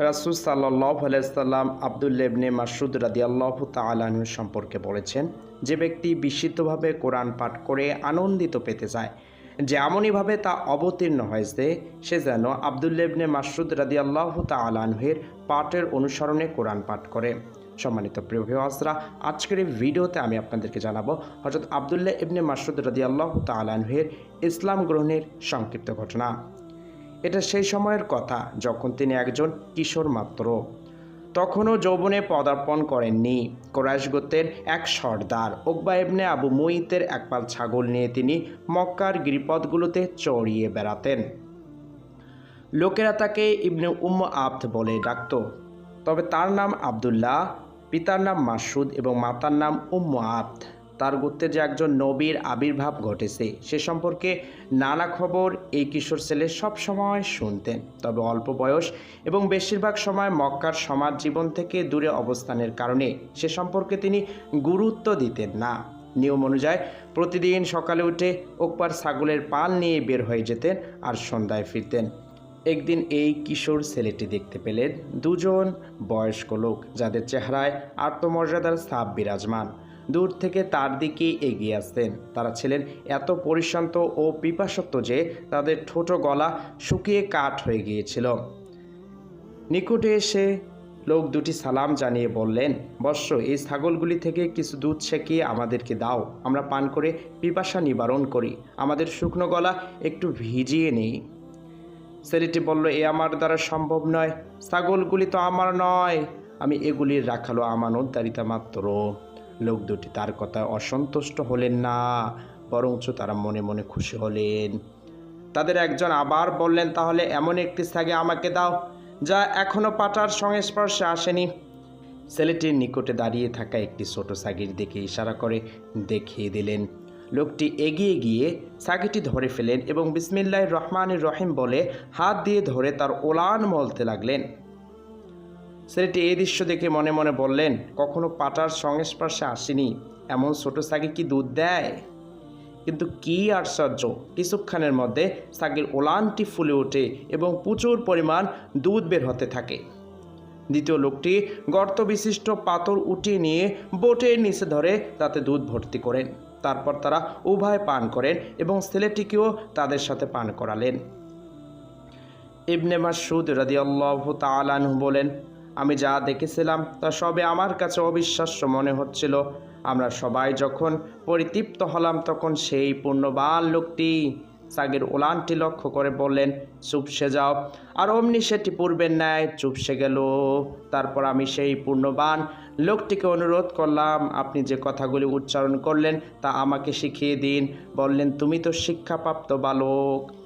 রাসুল সাল্লাহ আলাইসাল্লাম আবদুল্লেবনে মাসুদ রাদি আল্লাহ তালাহুর সম্পর্কে বলেছেন, যে ব্যক্তি বিশুদ্ধভাবে কোরআন পাঠ করে আনন্দিত পেতে চায়, যে এমনইভাবে তা অবতীর্ণ হয়েছে, সে যেন আবদুল্লেবনে মাসুদ রাদি আল্লাহ তালাহের পাঠের অনুসরণে কোরআন পাঠ করে। সম্মানিত প্রিয় ভিওয়াসরা আজকের এই ভিডিওতে আমি আপনাদেরকে জানাব হজরত আবদুল্লাহ ইবনে মাসুদ রাদি আল্লাহ তালাহের ইসলাম গ্রহণের সংক্ষিপ্ত ঘটনা। এটা সেই সময়ের কথা, যখন তিনি একজন কিশোর মাত্র। তখনও যৌবনে পদার্পণ করেননি। কোরাইশ গোত্রের এক সর্দার, ওকবা ইবনে আবু মুইতের একপাল ছাগল নিয়ে তিনি মক্কার গিরিপথগুলোতে চড়িয়ে বেড়াতেন। লোকেরা তাকে ইবনে উম্ম আব্দ বলে ডাকত। তবে তার নাম আবদুল্লাহ, পিতার নাম মাসুদ এবং মাতার নাম উম্ম আব্দ। তার গোত্রে যে একজন নবীর আবির্ভাব ঘটেছে, সে সম্পর্কে নানা খবর এই কিশোর ছেলে সব সময় শুনতেন। তবে অল্প বয়স এবং বেশিরভাগ সময় মক্কার সমাজ জীবন থেকে দূরে অবস্থানের কারণে সে সম্পর্কে তিনি গুরুত্ব দিতেন না। নিয়ম অনুযায়ী প্রতিদিন সকালে উঠে ওকপার ছাগলের পাল নিয়ে বের হয়ে যেতেন আর সন্ধ্যায় ফিরতেন। একদিন এই কিশোর ছেলেটি দেখতে পেলেন দুজন বয়স্ক লোক, যাদের চেহারায় আত্মমর্যাদার ছাপ বিরাজমান। দূর থেকে তার দিকে এগিয়ে আসতেন। তারা ছিলেন এত পরিশ্রান্ত ও পিপাসত্ব যে তাদের ঠোঁটো গলা শুকিয়ে কাঠ হয়ে গিয়েছিল। নিকটে এসে লোক দুটি সালাম জানিয়ে বললেন বর্ষ এই ছাগলগুলি থেকে কিছু দুধ ছেঁকিয়ে আমাদেরকে দাও। আমরা পান করে পিপাসা নিবারণ করি। আমাদের শুকনো গলা একটু ভিজিয়ে নেই। ছেলেটি বলল, এ আমার দ্বারা সম্ভব নয়। ছাগলগুলি তো আমার নয়। আমি এগুলির রাখালো আমানতদারিতা মাত্র লোক দুটি, তার কথায় অসন্তুষ্ট হলেন না, বরঞ্চ তারা মনে মনে খুশি হলেন। তাদের একজন আবার বললেন, তাহলে এমন একটি ছাগে আমাকে দাও, যা এখনও পাটার সংস্পর্শে আসেনি। ছেলেটির নিকটে দাঁড়িয়ে থাকা একটি ছোট সাগির দিকে ইশারা করে দেখিয়ে দিলেন। লোকটি এগিয়ে গিয়ে সাগিটি ধরে ফেলেন এবং বিসমিল্লাহ রহমানুর রহিম বলে হাত দিয়ে ধরে তার ওলান মলতে লাগলেন। ছেলেটি এই দৃশ্য দেখে মনে মনে বললেন, কখনো পাটার সংস্পর্শে আসেনি। এমন ছোট সাগি কি দুধ দেয়? কিন্তু কি আশ্চর্য, কিছুক্ষণের মধ্যে সাগির ওলানটি ফুলে ওঠে এবং প্রচুর পরিমাণ দুধ বের হতে থাকে। দ্বিতীয় লোকটি গর্ত বিশিষ্ট পাথর উঠিয়ে নিয়ে বোটের নিচে ধরে তাতে দুধ ভর্তি করেন। তারপর তারা উভয় পান করেন এবং ছেলেটিকেও তাদের সাথে পান করালেন। ইবনে মাসুদ রাদিয়াল্লাহ তালানহু বলেন আমি যা দেখেছিলাম তা সবে আমার কাছে অবিশ্বাস্য মনে হচ্ছিল। আমরা সবাই যখন পরিতৃপ্ত হলাম, তখন সেই পূর্ণবান লোকটি সাগের ওলানটি লক্ষ্য করে বললেন চুপসে যাও। আর অমনি সেটি পূর্বের ন্যায় চুপসে গেল। তারপর আমি সেই পূর্ণবান লোকটিকে অনুরোধ করলাম, আপনি যে কথাগুলি উচ্চারণ করলেন তা আমাকে শিখিয়ে দিন। বললেন, তুমি তো শিক্ষাপ্রাপ্ত বালক।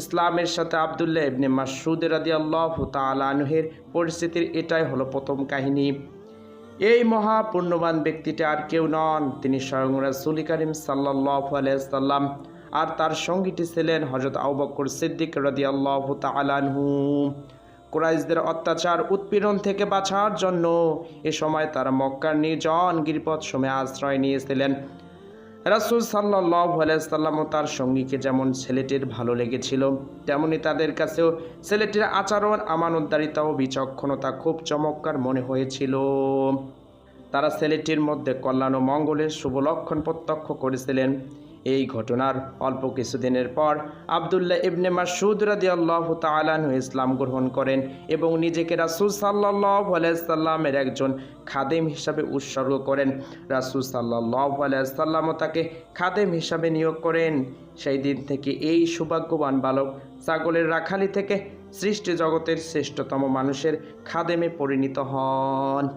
ইসলামের সাথে আবদুল্লাহ ইবনে মাসুদ রাদি আল্লাহ তালানহের পরিস্থিতির এটাই হলো প্রথম কাহিনী। এই মহা পুণ্যবান ব্যক্তিটা আর কেউ নন, তিনি স্বয়ং রাসুল করিম সাল্লাহ আলাইসাল্লাম আর তার সঙ্গীটি ছিলেন হজরত আউবকর সিদ্দিক রাদি আল্লাহ তালানহু কুরাইশদের অত্যাচার উৎপীড়ন থেকে বাঁচার জন্য এ সময় তারা মক্কার নির্জন গিরিপথ সময় আশ্রয় নিয়েছিলেন। রাসুল সাল্লাহ আলাইসাল্লাম ও তার সঙ্গীকে যেমন ছেলেটির ভালো লেগেছিল, তেমনি তাদের কাছেও ছেলেটির আচরণ আমানতদারিতা ও বিচক্ষণতা খুব চমৎকার মনে হয়েছিল। তারা ছেলেটির মধ্যে কল্যাণ ও মঙ্গলের শুভ লক্ষণ প্রত্যক্ষ করেছিলেন। এই ঘটনার অল্প কিছুদিনের পর আবদুল্লাহ ইবনে মাসুদ রাদি আল্লাহ তালানহু ইসলাম গ্রহণ করেন এবং নিজেকে রাসুল সাল্লাহ আলাইসাল্লামের একজন খাদেম হিসাবে উৎসর্গ করেন। রাসুল সাল্লাহ আলাইসাল্লামও তাকে খাদেম হিসাবে নিয়োগ করেন। সেই দিন থেকে এই সৌভাগ্যবান বালক ছাগলের রাখালি থেকে সৃষ্টি জগতের শ্রেষ্ঠতম মানুষের খাদেমে পরিণত হন।